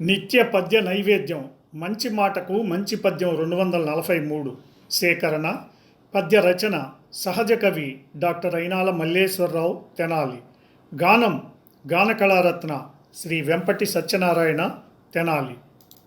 నిత్య పద్య నైవేద్యం. మంచి మాటకు మంచి పద్యం రెండు వందల నలభై మూడు. సేకరణ. పద్య రచన. సహజ కవి డాక్టర్ అయినాల మల్లేశ్వరరావు తెనాలి. గానం. గాన కళారత్న శ్రీ వెంపటి సత్యనారాయణ తెనాలి.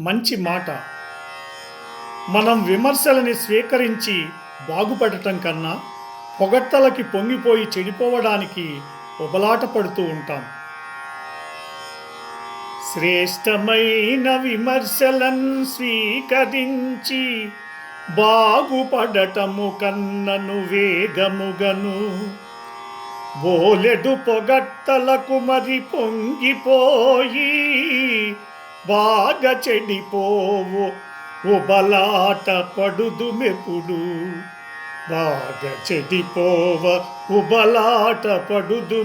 మంచి మాట. మనం విమర్శలని స్వీకరించి బాగుపడటం కన్నా పొగట్టలకి పొంగిపోయి చెడిపోవడానికి ఉబలాట పడుతూ ఉంటాం. శ్రేష్టమైన విమర్శలను స్వీకరించి బాగుపడటము కన్నను వేగముగను. బోలెడు పొగట్టలకు మరి పొంగిపోయి బాగా చెడిపోవు ఉబలాట పడుదు మెప్పుడు. బాగా చెడిపోవ ఉబలాట పడుదు